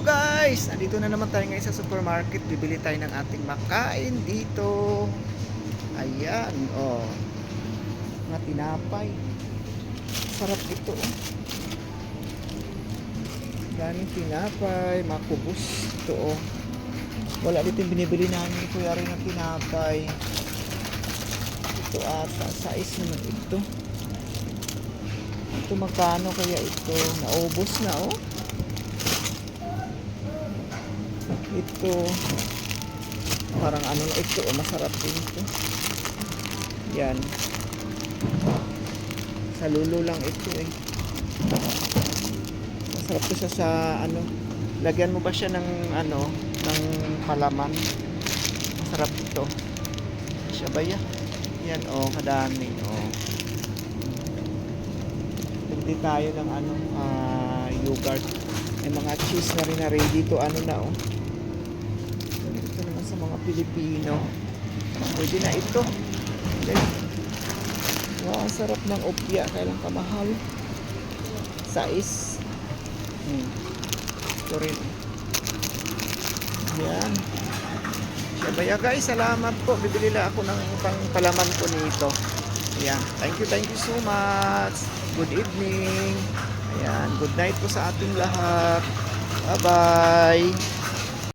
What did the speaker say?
Hello guys! Nandito na naman tayo ngayon sa supermarket. Bibili tayo ng ating makain dito. Ayan, oh. Mga tinapay. Sarap ito, oh. Daming tinapay, mga kubos. Ito, oh. Wala dito yung binibili namin. Kuya rin ng tinapay. Ito ata, size naman ito. Ito magkano kaya ito? Naubos na, oh. Ito, parang ano na ito, oh, masarap din ito. Yan. Sa lulo lang ito eh. Masarap to siya sa ano, lagyan mo ba siya ng ano, ng palaman. Masarap ito. Siya ba yan? Yan oh, kadami oh. Hindi tayo ng ano, ah, yogurt. May mga cheese na rin na rin dito, ano na oh. Sa mga Pilipino. Pwede na ito. Wow, ang sarap ng opya. Kailan kamahal? Sais. Hmm. Ito rin. Yan. Siyabaya guys, salamat po. Bibili lang ako ng pang palaman ko nito. Ayan. Thank you, thank you so much. Good evening. Ayan. Good night po sa ating lahat. Bye-bye.